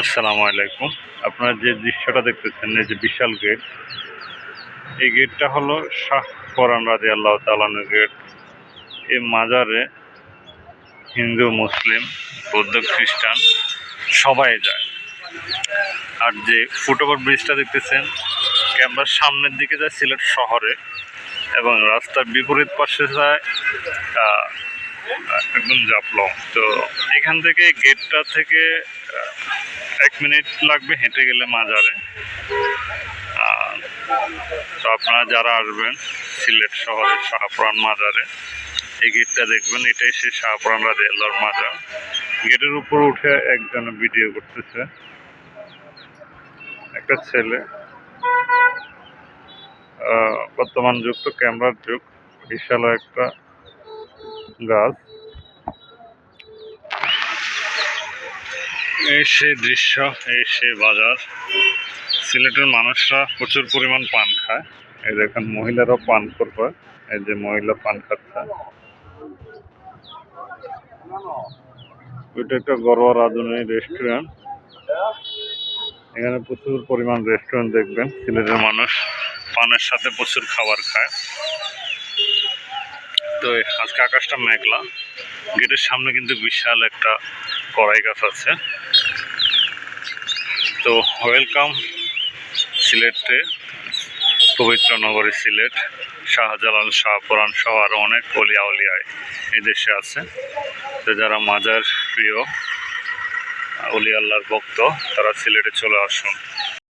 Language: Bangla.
আসসালামু আলাইকুম। আপনারা যে দৃশ্যটা দেখতেছেন, এই যে বিশাল গেট, এই গেটটা হলো শাহ পরান রাজি আল্লাহ তালানের গেট। এই মাজারে হিন্দু, মুসলিম, বৌদ্ধ, খ্রিস্টান সবাই যায়। আর যে ফুটওভার ব্রিজটা দেখতেছেন, ক্যামেরার সামনের দিকে যায় সিলেট শহরে এবং রাস্তার বিপরীত পাশে যায় একদম জাপলং। তো এখান থেকে গেটটা থেকে এক মিনিট লাগবে হেঁটে গেলে মাজারে। তো আপনারা যারা আসবেন সিলেট শহরের শাহপুরান মাজারে, এই গেটটা দেখবেন, এটাই সেই শাহপুরান রাজে আল্লাহর মাজার। গেটের উপর উঠে একজন ভিডিও করতেছে। একটা ছেলে। বর্তমান যুগ তো ক্যামেরার যুগ। বিশাল একটা গাছ। এই সেই দৃশ্য, এই সেই বাজার। সিলেটের মানুষরা প্রচুর পরিমাণ পান খায়। এই দেখেন মহিলারাও পান করবে। এই যে মহিলা পান খাচ্ছে। এটা একটা গড়োয়া রাঁধুনি রেস্টুরেন্ট এখানে প্রচুর পরিমাণ রেস্টুরেন্ট দেখবেন। সিলেটের মানুষ পানের সাথে প্রচুর খাবার খায়। তো আজকে আকাশটা মেঘলা। গেটের সামনে কিন্তু বিশাল একটা কড়াই গাছ আছে। তো ওয়েলকাম সিলেটে পবিত্র নগরী সিলেট। শাহজালাল শাহপুরান সহ আরও অনেক অলিয়া উলিয়ায় এই দেশে আছে। তো যারা মাজার প্রিয় অলি আল্লাহর ভক্ত, তারা সিলেটে চলে আসুন।